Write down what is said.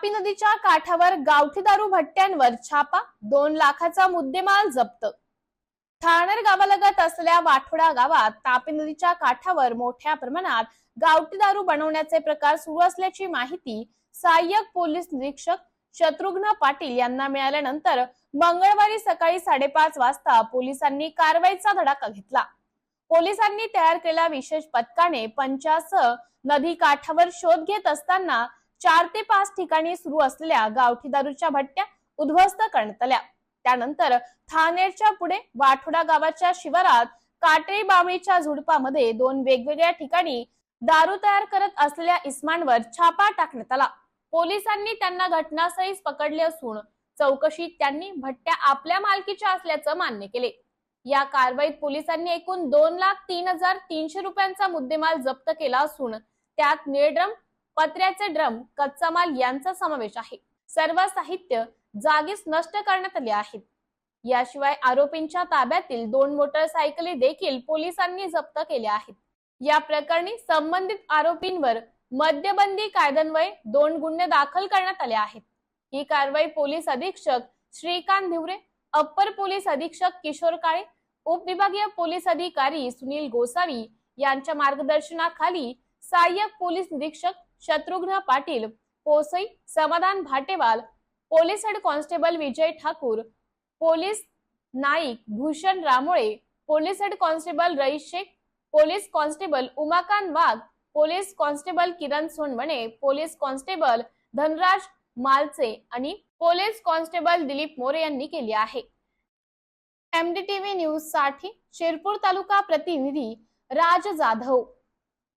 तापी नदीच्या काठावर गावठी दारू भट्ट्यांवर छापा दोन लाखाचा मुद्देमाल जप्त. ठाणेर गावालगत असलेल्या वाठोडा गावात तापी नदीच्या काठावर मोठ्या प्रमाणात गावठी दारू बनवण्याचे प्रकार सुरू असल्याची माहिती सहाय्यक पोलीस निरीक्षक शत्रुघ्न पाटील यांना मिळाल्यानंतर मंगळवारी सकाळी साडेपाच वाजता पोलिसांनी कारवाईचा धडाका घेतला. पोलिसांनी तयार केलेल्या विशेष पथकाने पंचासह नदी काठावर शोध घेत असताना चार ते पाच ठिकाणी सुरू असलेल्या गावठी दारूच्या भट्ट्या उद्ध्वस्त करण्यात आल्या. त्यानंतर थानेरच्या पुढे वाठोडा गावाच्या शिवारात काटेरी बावळीच्या झुडपामध्ये दोन वेगवेगळ्या ठिकाणी दारू तयार करत असलेल्या इस्मांवर छापा टाकण्यात आला. पोलिसांनी त्यांना घटनास्थळीच पकडले असून चौकशीत त्यांनी भट्ट्या आपल्या मालकीच्या असल्याचं मान्य केले. या कारवाईत पोलिसांनी एकूण दोन लाख तीन हजार तीनशे रुपयांचा मुद्देमाल जप्त केला असून त्यात निळड्रम पत्र्याचे ड्रम कच्चा माल यांचा समावेश आहे. सर्व साहित्य जागीच नष्ट करण्यात आले आहेत याशिवाय आरोपींच्या ताब्यातील दोन मोटरसायकली देखील पोलिसांनी जप्त केल्या आहेत. या प्रकरणी संबंधित आरोपींवर मद्यबंदी कायद्यान्वये दोन गुन्हे दाखल करण्यात आले आहेत. ही कारवाई पोलीस अधीक्षक श्रीकांत धिवरे अप्पर पोलीस अधीक्षक किशोर काळे उपविभागीय पोलीस अधिकारी सुनील गोसावी यांच्या मार्गदर्शनाखाली सहाय्यक पोलीस निरीक्षक शत्रुघ्न पाटील पोसई Samadhan Bhatewal police head constable Vijay Thakur police naik Bhushan Ramole police head constable Rais Shaikh police constable Umakant Wagh police constable Kiran Sonawane police constable Dhanraj Malche आणि police constable Dilip More यांनी केली आहे. MDTV न्यूजसाठी शिरपूर तालुका प्रतिनिधी राज जाधव.